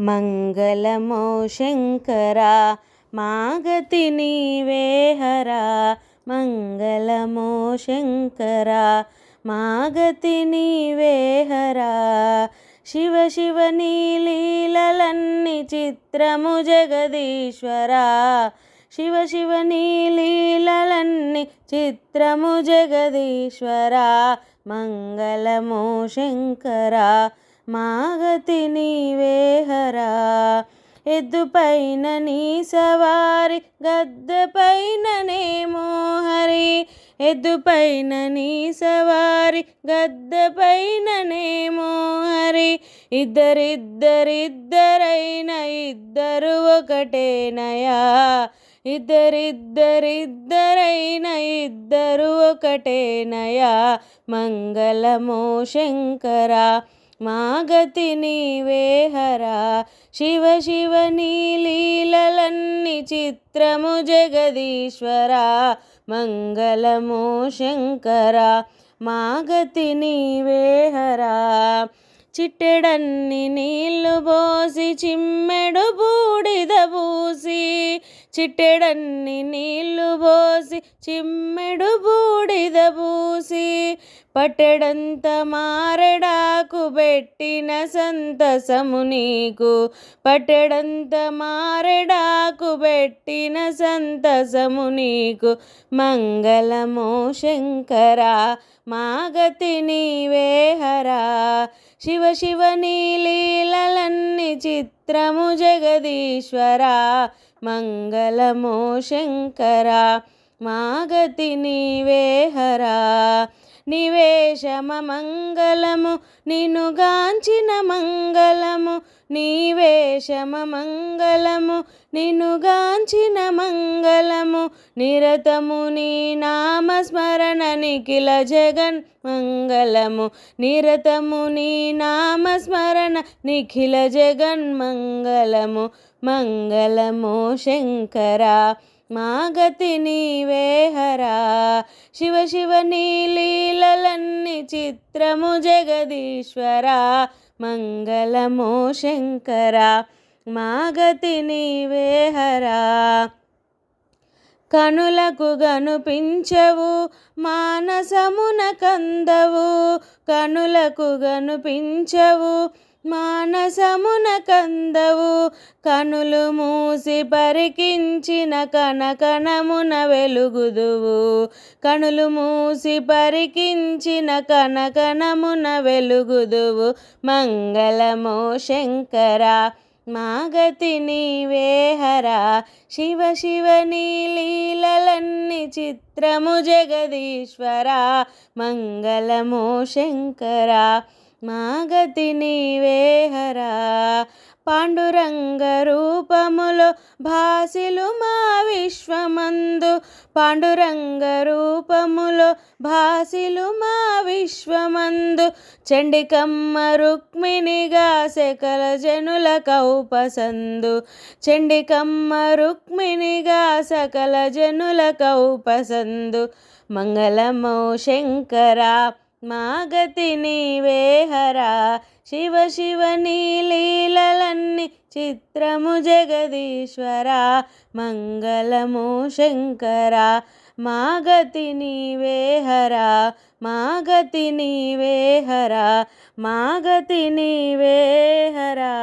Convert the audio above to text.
మంగళమో శంకరా మాగతి నీవేహరా మంగళమో శంకరా మాగతి నీవేహరా శివ శివ నీలీలన్నీ చిత్రము జగదీశ్వరా. శివ శివ నీలీలన్నీ చిత్రము జగదీశ్వరా. మంగళమో శంకరా మాగతి నీవేహరా ఎద్దుపైన నీ సవారి గద్దెపైననేమో మోహరి. ఎద్దుపైన నీ సవారి గద్దెపైననేమో మోహరి. ఇద్దరిద్దరిద్దరైన ఇద్దరు ఒకటేనయా. ఇద్దరిద్దరిద్దరైన ఇద్దరు ఒకటేనయా. మంగళమో శంకరా. మాగతి నీవేహరా శివ శివ నీ లీలలన్ని చిత్రము జగదీశ్వరా. మంగళము శంకరా. మాగతి నీవేహరా చిట్టెడన్ని నీళ్ళు పోసి చిమ్మెడు బూడిద పూసి. చిట్టెడన్ని నీళ్ళు పోసి చిమ్మెడు బూడిద పట్టెడంత మారడాకు పెట్టిన సంతసము నీకు. పట్టెడంత మారడాకు పెట్టిన సంతసము నీకు. మంగళమో శంకరా మాగతి నీవేహరా శివ శివ నీలీలన్నీ చిత్రము జగదీశ్వరా. మంగళమో శంకరా మాగతి నీవేహరా నివేశమ మంగళము నిన్నుగాంచిన మంగళము. నివేశమ మంగళము నిన్నుగాంచిన మంగళము. నిరతము నీ నామస్మరణ నిఖిల జగన్ మంగళము. నిరతము నీ నామస్మరణ నిఖిల జగన్ మంగళము. మంగళము శంకరా మాగతి నీవేహరా శివ శివ నీలీ విచిత్రము చిత్రము జగదీశ్వరా మంగళమో శంకర మాగతి నీవేహరా కనులకు గనుపించవు మానసమున కందవు కనులకు గనుపించవు మానసమున కందవు కనులు మూసి పరికించిన కనకనమున వెలుగుదువు. కనులు మూసి పరికించిన కనకనమున వెలుగుదువు. మంగళమో శంకర మాగతి నీవేహరా శివ శివ నీ లీలలన్ని చిత్రము జగదీశ్వరా. మంగళమో శంకరా. మాగతి నీవేహరా పాండురంగ రూపములో భాసిలు మా విశ్వమందు. పాండురంగ రూపములో భాసిలు మా విశ్వమందు. చండికమ్మ రుక్మిణిగా శకల జనుల కౌపసందు. చండికమ్మ రుక్మిణిగా సకల జనుల కౌపసందు. మంగళమౌ శంకరా. మాగతి నీవేహరా శివ శివ నీ లీలలన్ని చిత్రము జగదీశ్వరా. మంగళము శంకరా. మాగతి నీవేహరా మాగతి నీవేహరా మాగతి నీవేహరా